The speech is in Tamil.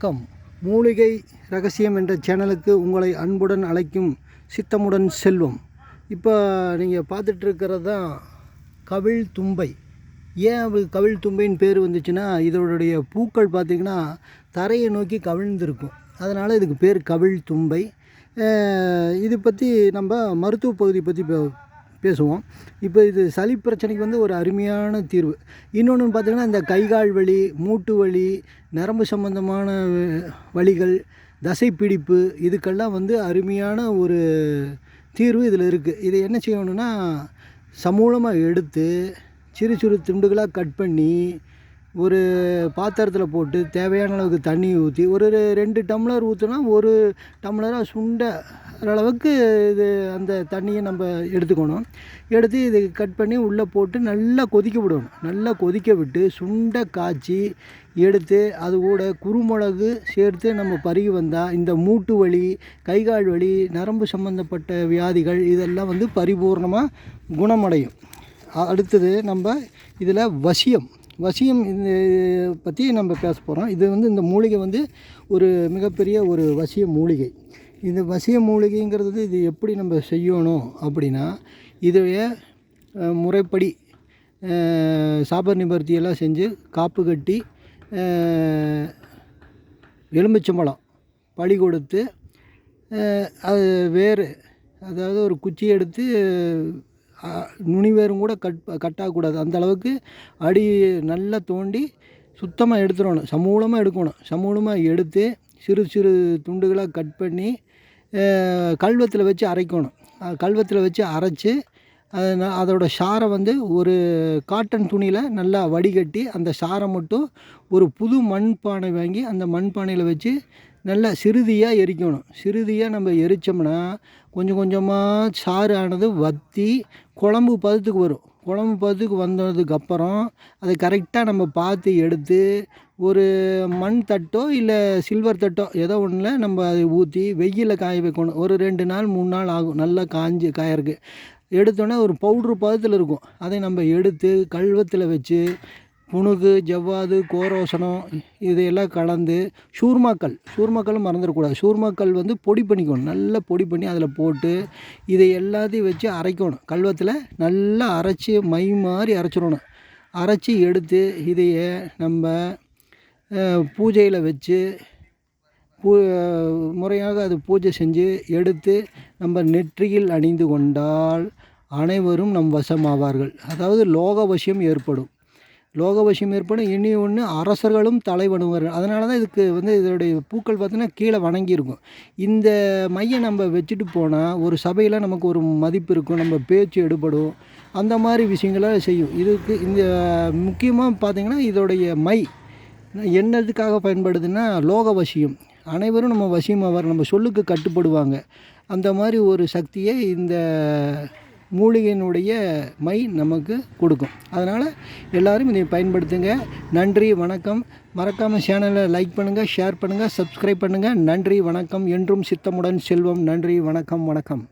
வணக்கம். மூலிகை ரகசியம் என்ற சேனலுக்கு உங்களை அன்புடன் அழைக்கும் சித்தமுடன் செல்வம். இப்போ நீங்கள் பார்த்துட்ருக்கிறது தான் கவிழ் தும்பை. ஏன் அது கவிழ் தும்பைன்னு பேர் வந்துச்சுன்னா இதனுடைய பூக்கள் பார்த்திங்கன்னா தரையை நோக்கி கவிழ்ந்திருக்கும். அதனால் இதுக்கு பேர் கவிழ் தும்பை. இது பற்றி நம்ம மருத்துவ பகுதி பற்றி பே- பேசுவோம். இப்போ இது சளி பிரச்சனைக்கு வந்து ஒரு அருமையான தீர்வு. இன்னொன்று பார்த்திங்கன்னா இந்த கைகால் வலி மூட்டு வலி நரம்பு சம்பந்தமான வ- வலிகள் தசைப்பிடிப்பு இதுக்கெல்லாம் வந்து அருமையான ஒரு தீர்வு இதில் இருக்குது இதை என்ன செய்யணும்னா சமூலமாக எடுத்து சிறு சிறு துண்டுகளாக கட் பண்ணி ஒரு பாத்திரத்தில் போட்டு தேவையான அளவுக்கு தண்ணி ஊற்றி ஒரு ரெண்டு டம்ளர் ஊற்றினா ஒரு டம்ளராக சுண்டை அளவுக்கு இது அந்த தண்ணியை நம்ம எடுத்துக்கணும். எடுத்து இது கட் பண்ணி உள்ளே போட்டு நல்லா கொதிக்க விடணும். நல்லா கொதிக்க விட்டு சுண்டை காய்ச்சி எடுத்து அது கூட குறுமிளகு சேர்த்து நம்ம பருகி வந்தால் இந்த மூட்டு வலி கைகால் வலி நரம்பு சம்பந்தப்பட்ட வியாதிகள் இதெல்லாம் வந்து பரிபூர்ணமாக குணமடையும். அடுத்தது நம்ம இதில் வசியம். வசியம் இந்த பற்றி நம்ம பேச போகிறோம் இது வந்து இந்த மூலிகை வந்து ஒரு மிகப்பெரிய ஒரு வசிய மூலிகை. இந்த வசிய மூலிகைங்கிறது இது எப்படி நம்ம செய்யணும் அப்படின்னா இதைய முறைப்படி அஹ், சாபர் செஞ்சு காப்பு கட்டி அஹ், எலுமிச்சம்பழம் பழி கொடுத்து அது வேறு அதாவது ஒரு குச்சி எடுத்து நுனி வேரும் கூட கட் கட்டாகக்கூடாது அந்த அளவுக்கு அடி நல்லா தோண்டி சுத்தமாக எடுத்துடணும். சமூலமாக எடுக்கணும். சமூலமாக எடுத்து சிறு சிறு துண்டுகளாக கட் பண்ணி கல்வத்தில் வச்சு அரைக்கணும். கல்வத்தில் வச்சு அரைச்சி அதோடய அதோட சாரை வந்து ஒரு காட்டன் துணியில் நல்லா வடிகட்டி அந்த சாரை மட்டும் ஒரு புது மண்பானை வாங்கி அந்த மண்பானையில் வச்சு நல்லா சிறுதியாக எரிக்கணும். சிறுதியாக நம்ம எரித்தோம்னா கொஞ்சம் கொஞ்சமாக சாறு ஆனது வற்றி குழம்பு பதத்துக்கு வரும். குழம்பு பதத்துக்கு வந்ததுக்கப்புறம் அதை கரெக்டாக நம்ம பார்த்து எடுத்து ஒரு மண் தட்டோ இல்லை சில்வர் தட்டோ ஏதோ ஒன்றில் நம்ம அதை ஊற்றி வெயிலில் காய வைக்கணும். ஒரு ரெண்டு நாள் மூணு நாள் ஆகும். நல்லா காஞ்சி காயறக்கு எடுத்தோன்னே ஒரு பவுட்ரு பதத்தில் இருக்கும். அதை நம்ம எடுத்து கல்வத்தில் வச்சு புணுகு ஜவ்வாது கோரோசனம் இதையெல்லாம் கலந்து சூர்மாக்கல் சூர்மாக்கல் மறந்துடக்கூடாது. சூர்மாக்கல் வந்து பொடி பண்ணிக்கணும். நல்லா பொடி பண்ணி அதில் போட்டு இதை எல்லாத்தையும் வச்சு அரைக்கணும். கல்வத்தில் நல்லா அரைச்சி மை மாதிரி அரைச்சிடணும். அரைச்சி எடுத்து இதையே நம்ம பூஜையில் வச்சு பூ முறையாக அது பூஜை செஞ்சு எடுத்து நம்ம நெற்றியில் அணிந்து கொண்டால் அனைவரும் நம் வசமாவார்கள். அதாவது லோக வசியம் ஏற்படும். லோக வசியம் ஏற்படும். இனி ஒன்று அரசர்களும் தலை வணங்குவார்கள் அதனால தான் இதுக்கு வந்து இதோடைய பூக்கள் பார்த்தீங்கன்னா கீழே வணங்கியிருக்கும். இந்த மையை நம்ம வச்சுட்டு போனால் ஒரு சபையில் நமக்கு ஒரு மதிப்பு இருக்கும். நம்ம பேச்சு எடுபடும். அந்த மாதிரி விஷயங்களை செய்யும். இதுக்கு இந்த முக்கியமாக பார்த்திங்கன்னா இதோடைய மை. என்னதுக்காக பயன்படுதுன்னா லோக வசியம். அனைவரும் நம்ம வசியமாவார் நம்ம சொல்லுக்கு கட்டுப்படுவாங்க. அந்த மாதிரி ஒரு சக்தியை இந்த மூலிகையினுடைய மை நமக்கு கொடுக்கும். அதனால் எல்லோரும் இதை பயன்படுத்துங்க. நன்றி வணக்கம். மறக்காமல் சேனலை லைக் பண்ணுங்கள் ஷேர் பண்ணுங்கள் சப்ஸ்கிரைப் பண்ணுங்கள் நன்றி வணக்கம் என்றும் சித்தமுடன் செல்வம். நன்றி வணக்கம் வணக்கம்.